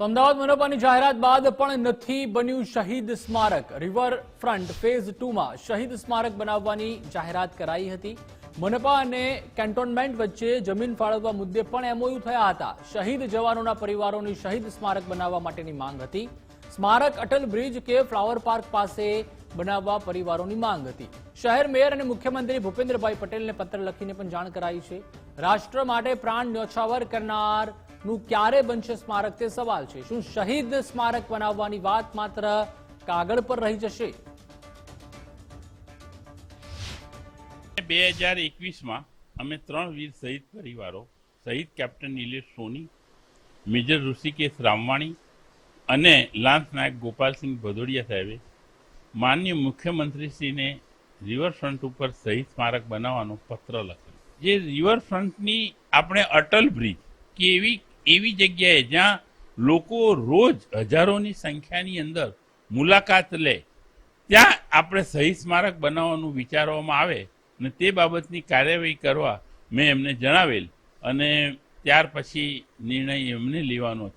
તો અમદાવાદ મનપાની જાહેરાત બાદ પણ નથી બન્યું શહીદ સ્મારક. રિવરફ્રન્ટ ફેઝ ટુમાં શહીદ સ્મારક બનાવવાની જાહેરાત કરાઈ હતી. મનપા અને કેન્ટોનમેન્ટ વચ્ચે જમીન ફાળવવા મુદ્દે પણ એમઓયુ થયા હતા. શહીદ જવાનોના પરિવારોની શહીદ સ્મારક બનાવવા માટેની માંગ હતી. સ્મારક અટલ બ્રિજ કે ફ્લાવર પાર્ક પાસે બનાવવા પરિવારોની માંગ હતી. શહેર મેયર અને મુખ્યમંત્રી ભૂપેન્દ્રભાઈ પટેલને પત્ર લખીને પણ જાણ કરાઈ છે. રાષ્ટ્ર માટે પ્રાણ ન્યોછાવર કરનારનું ક્યારે બનશે સ્મારક તે સવાલ છે. શું શહીદ સ્મારક બનાવવાની વાત માત્ર કાગળ પર રહી જશે? બે હજાર એકવીસમાં અમે ત્રણ વીર શહીદ પરિવારો, શહીદ કેપ્ટન નિલેશ સોની, મેજર ઋષિકેશ રામવાણી અને લાન્સ નાયક ગોપાલસિંહ ભદોડિયા સાહેબે માનનીય મુખ્યમંત્રીશ્રીને રિવરફ્રન્ટ ઉપર શહીદ સ્મારક બનાવવાનો પત્ર લખ્યો જે રિવરફ્રન્ટની આપણે અટલ બ્રિજ, કે એવી જગ્યાએ જ્યાં લોકો રોજ હજારોની સંખ્યાની અંદર મુલાકાત લે, ત્યાં આપણે સહી સ્મારક બનાવવાનું વિચારવામાં આવે અને તે બાબતની કાર્યવાહી કરવા મેં એમને જણાવેલ અને ત્યાર પછી નિર્ણય એમને લેવાનો છે.